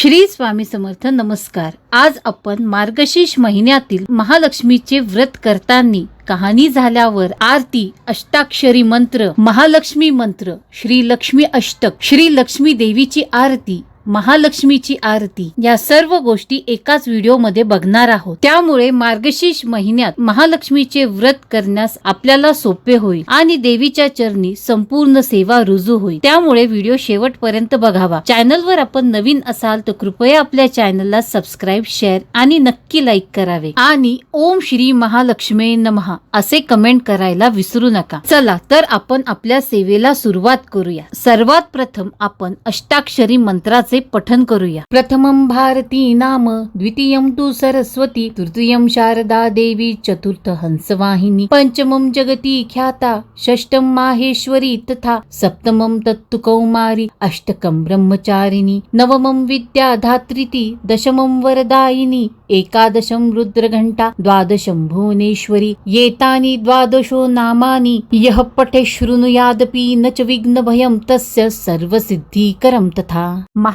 श्री स्वामी समर्थ नमस्कार. आज आपण मार्गशीर्ष महिन्यातील महालक्ष्मीचे व्रत करताना कहाणी झाल्यावर आरती अष्टाक्षरी मंत्र महालक्ष्मी मंत्र श्री लक्ष्मी अष्टक श्री लक्ष्मी देवीची आरती महालक्ष्मीची आरती. या सर्व गोष्टी एकाच व्हिडिओमध्ये बघणार आहोत. त्यामुळे मार्गशीर्ष महिन्यात महालक्ष्मीचे व्रत करण्यास आपल्याला सोपे होईल आणि देवीच्या चरणी संपूर्ण सेवा रुजू होईल. त्यामुळे व्हिडिओ शेवटपर्यंत बघावा. चॅनलवर आपण नवीन असाल तर कृपया आपल्या चॅनलला सबस्क्राईब शेअर आणि नक्की लाईक करावे. आणि ओम श्री महालक्ष्मी नमहा असे कमेंट करायला विसरू नका. चला तर आपण आपल्या सेवेला सुरुवात करूया. सर्वात प्रथम आपण अष्टाक्षरी मंत्राचे पठन करूया. प्रथमं भारती नाम द्वितीयं तु सरस्वती तृतीयं शारदा देवी चतुर्थ हंसवाहिनी पंचमं जगती ख्याता षष्टं माहेश्वरी तथा सप्तमं तत्तु कौमारी अष्टकं ब्रह्मचारिणी नवमं विद्याधात्रिती दशमं वरदायिनी एकादशं रुद्रघण्टा द्वादशं भुवनेश्वरी एतानि द्वादशो नामानि यः पठे शृणुयादपि न च विघ्नभयं तस्य सर्वसिद्धिकरं तथा।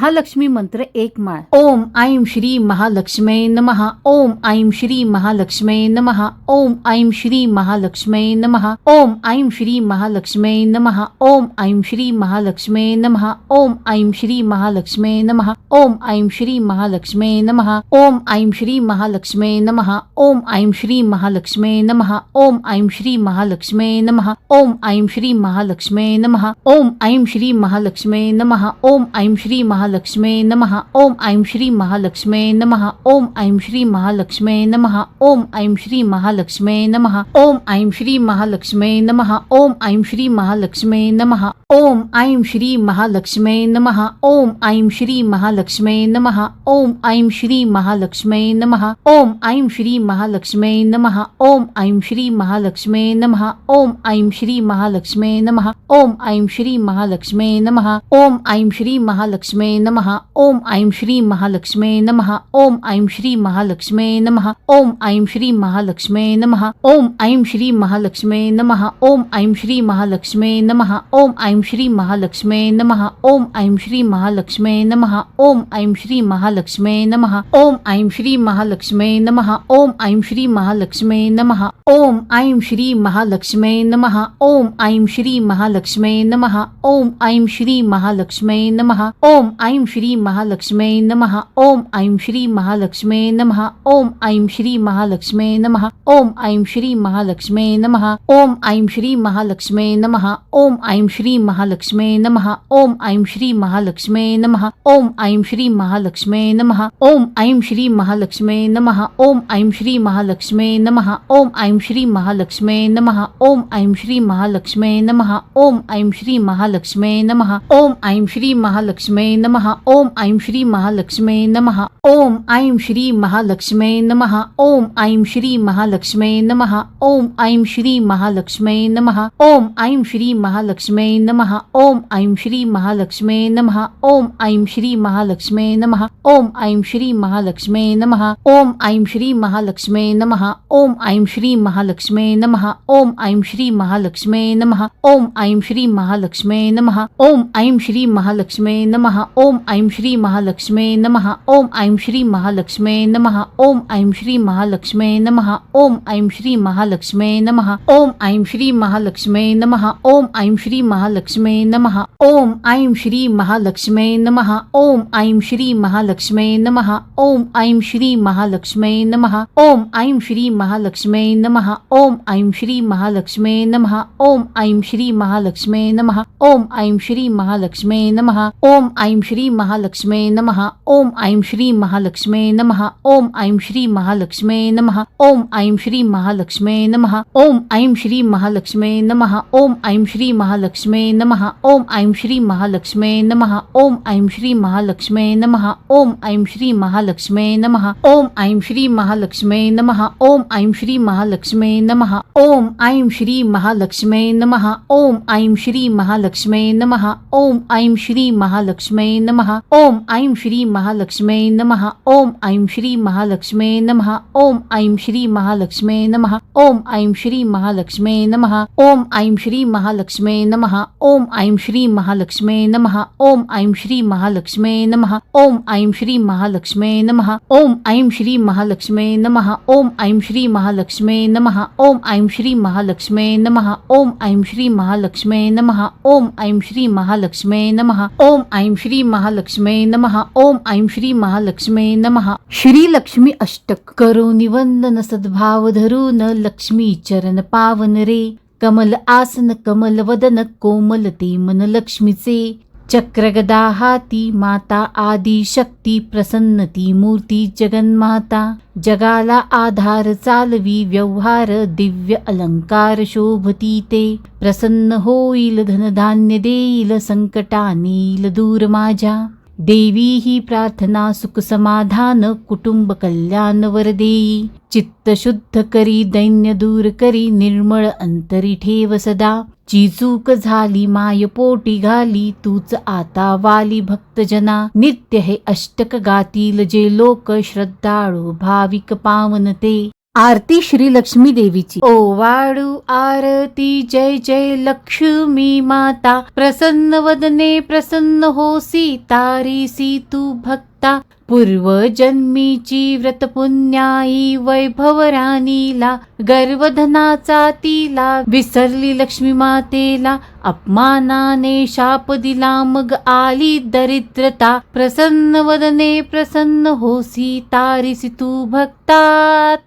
महालक्ष्मी मंत्र एक माळ ओम ऐं श्री महालक्ष्मे नमः ओम ऐं श्री महालक्ष्मे नमः ओम ऐं श्री महालक्ष्मे नमः ओम ऐं श्री महालक्ष्मे नमः ओम ऐं श्री महालक्ष्मे नमः ओम ऐं श्री महालक्ष्मे नमः ओम ऐं श्री महालक्ष्मे नमः ओम ऐं श्री महालक्ष्मे नमः ओम ऐं श्री महालक्ष्मे नमः ओम ऐं श्री महालक्ष्मे नमः ओम ऐं श्री महालक्ष्मे नमः ओम ऐं श्री महालक्ष्मे नमः ओम ऐं श्री महालक्ष्मे नमः ओम ऐं श्री महालक्ष्मे नमः ओम ऐं श्री महालक्ष्मे नमः ओम ऐं श्री महालक्ष्मे नमः ओम ऐं श्री महालक्ष्मे नमः ओम ऐं श्री महालक्ष्मे नमः ओम ऐं श्री महालक्ष्मे नमः ओम ऐं श्री महालक्ष्मे नमः ओम ऐं श्री महालक्ष्मे नमः ओम ऐं श्री महालक्ष्मे नमः ओम ऐं श्री महालक्ष्मे नमः ओम ऐं श्री महालक्ष्मे नमः ओम ऐं श्री महालक्ष्मे नमः ओम ऐं श्री महालक्ष्मे नमः ओम ऐं श्री महालक्ष्मे नमः ओम ऐं श्री महालक्ष्मे नमः ओम ऐं श्री महालक्ष्मे नमः ओम ऐं श्री महालक्ष्मे नमः ओम ऐं श्री महालक्ष्मे नमः ओम ऐं श्री महालक्ष्मे नमः ओम ऐं श्री महालक्ष्मे नमः ओम ऐं श्री महालक्ष्मे नमः ओम ऐं श्री महालक्ष्मे नमः ओम ऐं श्री महालक्ष्मे नमः ओम ऐं श्री महालक्ष्मे नमः ओम ऐं श्री महालक्ष्मे नमः ओम ऐं श्री महालक्ष्मे नमः ओम ऐं श्री महालक्ष्मे नमः ओम ऐं श्री महालक्ष्मे नमः ओम ऐं श्री महालक्ष्मे नमः ओम ऐं श्री महालक्ष्मे नमः ओम ऐं श्री महालक्ष्मे नमः ओम ऐं श्री महालक्ष्मे नमः ओम ऐं श्री महालक्ष्मे नमः ओम ऐं श्री महालक्ष्मे नमः ओम ऐं श्री महालक्ष्मे नमः ओम ऐं श्री महालक्ष्मे नमः ओम ऐं श्री महालक्ष्मे नमः ओम ऐं श्री महालक्ष्मे नमः ओम ऐं श्री महालक्ष्मे नमः ओम ऐं श्री महालक्ष्मे नमः ओम ऐं श्री महालक्ष्मे नमः ओम ऐं श्री महालक्ष्मे नमः ओम ऐं श्री महालक्ष्मे नमः ओम ऐं श्री महालक्ष्मे नमः ओम ऐं श्री महालक्ष्मे नमः ओम ऐं श्री महालक्ष्मे नमः ओम ऐं श्री महालक्ष्मे नमः ओम ऐं श्री महालक्ष्मे नमः ओम ऐं श्री महालक्ष्मे नमः ओम ऐं श्री महालक्ष्मे नमः ओम ऐं श्री महालक्ष्मे नमः ओम ऐं श्री महालक्ष्मे नमः ओम ऐं श्री महालक्ष्मे नमः ओम ऐं श्री महालक्ष्मे नमः ओम ऐं श्री महालक्ष्मे नमः ओम ऐं श्री महालक्ष्मे नमः ओम ऐं श्री महालक्ष्मे नमः ओम ऐं श्री महालक्ष्मे नमः ओम ऐं श्री महालक्ष्मे नमः ओम ऐं श्री महालक्ष्मे नमः ओम ऐं श्री महालक्ष्मे नमः ओम ऐं श्री महालक्ष्मे नमः ओम ऐं श्री महालक्ष्मे नमः ओम ऐं श्री महालक्ष्मे नमः ओम ऐं श्री महालक्ष्मे नमः ओम ऐं श्री महालक्ष्मे नमः ओम ऐं श्री महालक्ष्मे नमः ओम ऐं श्री महालक्ष्मे नमः ओम ऐं श्री महालक्ष्मे नमः ओम ऐं श्री महालक्ष्मे नमः ओम ऐं श्री महालक्ष्मे नमः ओम ऐं श्री महालक्ष्मे नमः ओम ऐं श्री महालक्ष्मे नमः ओम ऐं श्री महालक्ष्मे नमः ओम ऐं श्री महालक्ष्मे नमः ओम ऐं श्री महालक्ष्मे नमः ओम ऐं श्री महालक्ष्मे नमः ओम ऐं श्री महालक्ष्मे नमः ओम ऐं श्री महालक्ष्मे नमः ओम ऐं श्री महालक्ष्मे नमः ओम ऐं श्री महालक्ष्मी नमः ओम ऐं श्री महालक्ष्मी नमः ओम ऐं श्री महालक्ष्मी नमः ओम ऐं श्री महालक्ष्मी नमः ओम ऐं श्री महालक्ष्मी नमः ओम ऐं श्री महालक्ष्मी नमः ओम ऐं श्री महालक्ष्मी नमः ओम ऐं श्री महालक्ष्मी नमः ओम ऐं श्री महालक्ष्मी नमः ओम ऐं श्री महालक्ष्मी नमः ओम ऐं श्री महालक्ष्मी नमः ओम ऐं श्री महालक्ष्मी नमः ओम ऐं श्री महालक्ष्मी नमः ओम ऐं श्री महालक्ष्मे नमः. ओम ऐं श्री महालक्ष्मी नमः. श्री लक्ष्मी अष्टक करो निवंदन सद्भाव धरून लक्ष्मी चरण पावन रे. कमल आसन कमल वदन कोमल ते मन लक्ष्मीचे. चक्रगदा हाती माता आदी शक्ती प्रसन्नती मूर्ती जगन्माता. जगाला आधार चालवी व्यवहार दिव्य अलंकार शोभती ते. प्रसन्न होईल धनधान्य देईल संकटा नेईल दूर माझ्या. देवी ही प्रार्थना सुख समाधान कुटुंब कल्याण वर देई चित्त शुद्ध करी दैन्य दूर करी निर्मळ अंतरी ठेव सदा चीचूक झाली माय पोटी घाली तूच आता वाली भक्तजना नित्य हे अष्टक गातील जे लोक श्रद्धाळू भाविक पावन ते आरती श्री लक्ष्मी देवीची. ओ वाडू आरती जय जय लक्ष्मी माता. प्रसन्न वदने प्रसन्न हो सीतारी सी तू भक्ता. पूर्वजन्मीची व्रत पुण्याई वैभव राणीला गर्वधनाचा तिला विसरली लक्ष्मी मातेला अपमानाने शाप दिला मग आली दरिद्रता प्रसन्न वदने प्रसन्न होसी तारिसी तू भक्ता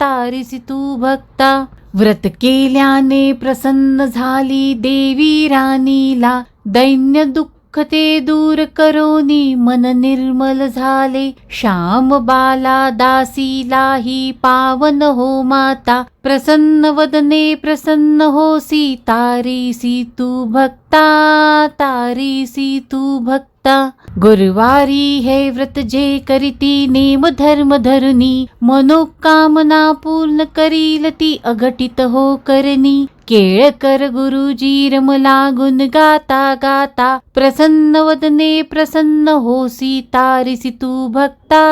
तारिसी तू भक्ता. व्रत केल्याने प्रसन्न झाली देवी राणीला दैन्य दुःख ते दूर करोनी मन निर्मल झाले. श्याम बाला दासीलाही पावन हो माता. प्रसन्न वदने प्रसन्न होसी तारीसी तू भक्ता तारीसी तू भक्ता. गुरुवारी हे व्रत जे करीती नेम धर्म धरुनी मनोकामना पूर्ण करील ती अघटित हो करनी केळकर गुरुजी रमला गुण गाता गाता प्रसन्न वदने प्रसन्न होसी तारिसी तू भक्ता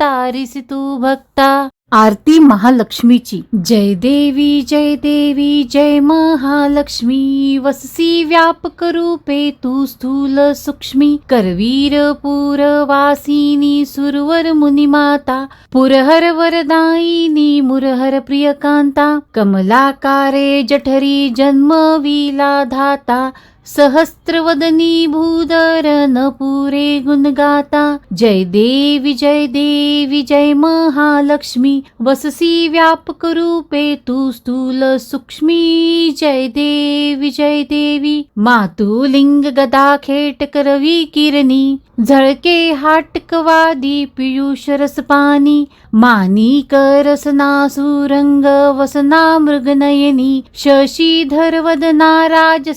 तारिसी तू भक्ता आरती महालक्ष्मीची. जय देवी जय देवी जय महालक्ष्मी. वससी व्यापक रूपे तू स्थूल सूक्ष्मी. करवीर पुरवासिनी सुरवर मुनिमाता. पुरहर वरदायिनी मुरहर प्रियकांता. कमलाकारे जठरी जन्मविला धाता सहस्त्रवदनी भूधर न पुरे गुणगाता। जय देवी जय देवी जय महालक्ष्मी। वससी व्यापक रूपे तू स्थूल सूक्ष्मी। जय देवी जय देवी। मातुलिंग गदा खेट करवी किरणी। झळके हाटकवादी पियुष रसपानी मानी करसना सुरंग वसना मृगनयनी शशीधर वदना राज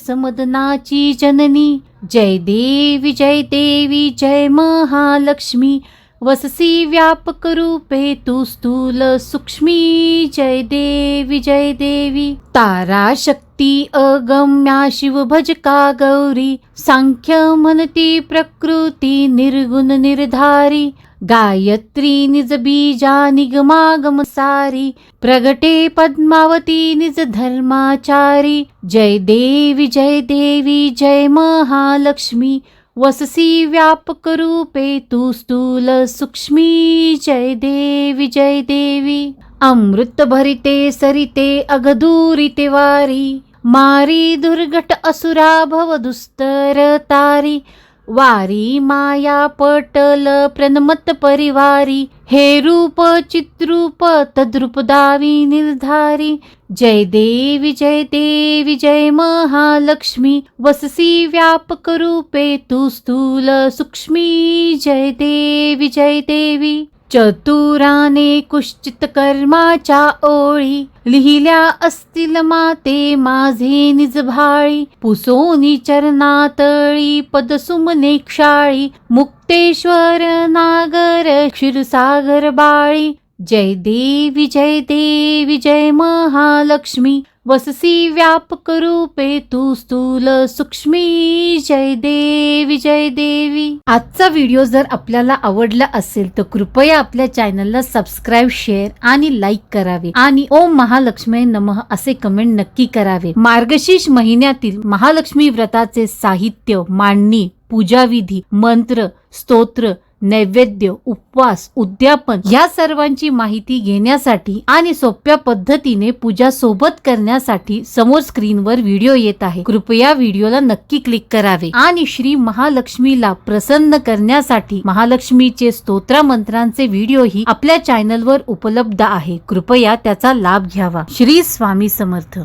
समदनाची जननी. जय देवी जय देवी जय महालक्ष्मी. वससी व्यापक रूपे तू स्थूल सूक्ष्मी. जय देवी जय देवी. तारा शक्ती अगम्या शिव भजका गौरी. सांख्य म्हणती प्रकृती निर्गुण निर्धारी. गायत्री निज बीजा निगमागम सारी प्रगटे पद्मावती निज धर्माचारी। जय देवी जय देवी जय महालक्ष्मी वससी व्यापक रूपे तू स्थूल सूक्ष्मी। जय देवी जय देवी अमृत भरिते सरिते अगदूरिते वारी। मारी दुर्घट असुरा भव दुस्तर तारी। वारी माया पटल प्रणमत परिवारी हे रूप चित्रूप तद्रूप दावी निर्धारी. जय देवी जय देवी जय महालक्ष्मी वससी व्यापक रूपे तू स्थूल सूक्ष्मी. जय देवी जय देवी. चतुराने कुश्चित कर्माच्या ओळी. लिहिल्या असतील माते माझे निज भाळी. पुसोनी चरणातळी पदसुमने क्षाळी. मुक्तेश्वर नागर क्षीरसागर बाळी. जय देवी जय देवी जय महालक्ष्मी. वससी व्यापक रूपे तू स्थूल सूक्ष्मी. जय देवी जय देवी. आजचा व्हिडिओ जर आपल्याला आवडला असेल तर कृपया आपल्या चॅनलला सबस्क्राईब शेअर आणि लाईक करावे. आणि ओम महालक्ष्मी नमः असे कमेंट नक्की करावे. मार्गशीर्ष महिन्यातील महालक्ष्मी व्रताचे साहित्य मांडणी पूजाविधी मंत्र स्तोत्र नैवेद्य उपवास उद्यापन या सर्वांची माहिती घेण्यासाठी आणि सोप्या पद्धतीने पूजा सोबत करण्यासाठी समोर स्क्रीनवर व्हिडिओ येत आहे. कृपया व्हिडिओला नक्की क्लिक करावे आणि श्री महालक्ष्मीला प्रसन्न करण्यासाठी महालक्ष्मीचे स्तोत्र मंत्रांचे व्हिडिओही आपल्या चॅनलवर उपलब्ध आहे. कृपया त्याचा लाभ घ्यावा. श्री स्वामी समर्थ.